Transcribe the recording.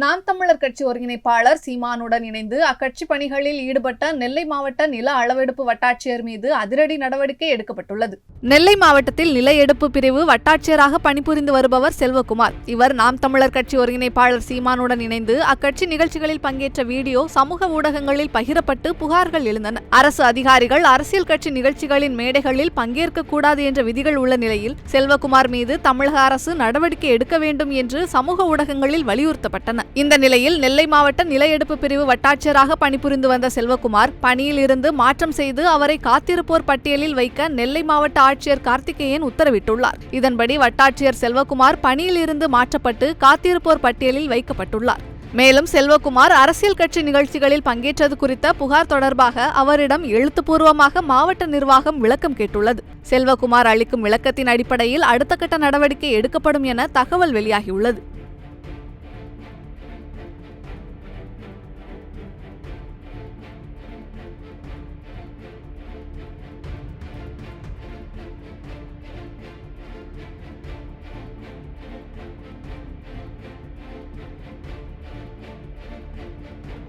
நாம் தமிழர் கட்சி ஒருங்கிணைப்பாளர் சீமானுடன் இணைந்து அக்கட்சி பணிகளில் ஈடுபட்ட நெல்லை மாவட்ட நில அளவெடுப்பு வட்டாட்சியர் மீது அதிரடி நடவடிக்கை எடுக்கப்பட்டுள்ளது. நெல்லை மாவட்டத்தில் நில எடுப்பு பிரிவு வட்டாட்சியராக பணிபுரிந்து வருபவர் செல்வகுமார். இவர் நாம் தமிழர் கட்சி ஒருங்கிணைப்பாளர் சீமானுடன் இணைந்து அக்கட்சி நிகழ்ச்சிகளில் பங்கேற்ற வீடியோ சமூக ஊடகங்களில் பகிரப்பட்டு புகார்கள் எழுந்தன. அரசு அதிகாரிகள் அரசியல் கட்சி நிகழ்ச்சிகளின் மேடைகளில் பங்கேற்க கூடாது என்ற விதிகள் உள்ள நிலையில் செல்வகுமார் மீது தமிழக அரசு நடவடிக்கை எடுக்க வேண்டும் என்று சமூக ஊடகங்களில் வலியுறுத்தப்பட்டன. இந்த நிலையில் நெல்லை மாவட்ட நில எடுப்பு பிரிவு வட்டாட்சியராக பணிபுரிந்து வந்த செல்வகுமார் பணியில் இருந்து மாற்றம் செய்து அவரை காத்திருப்போர் பட்டியலில் வைக்க நெல்லை மாவட்ட ஆட்சியர் கார்த்திகேயன் உத்தரவிட்டுள்ளார். இதன்படி வட்டாட்சியர் செல்வகுமார் பணியில் இருந்து மாற்றப்பட்டு காத்திருப்போர் பட்டியலில் வைக்கப்பட்டுள்ளார். மேலும் செல்வகுமார் அரசியல் கட்சி நிகழ்ச்சிகளில் பங்கேற்றது குறித்த புகார் தொடர்பாக அவரிடம் எழுத்துப்பூர்வமாக மாவட்ட நிர்வாகம் விளக்கம் கேட்டுள்ளது. செல்வகுமார் அளிக்கும் விளக்கத்தின் அடிப்படையில் அடுத்த கட்ட நடவடிக்கை எடுக்கப்படும் என தகவல் வெளியாகியுள்ளது.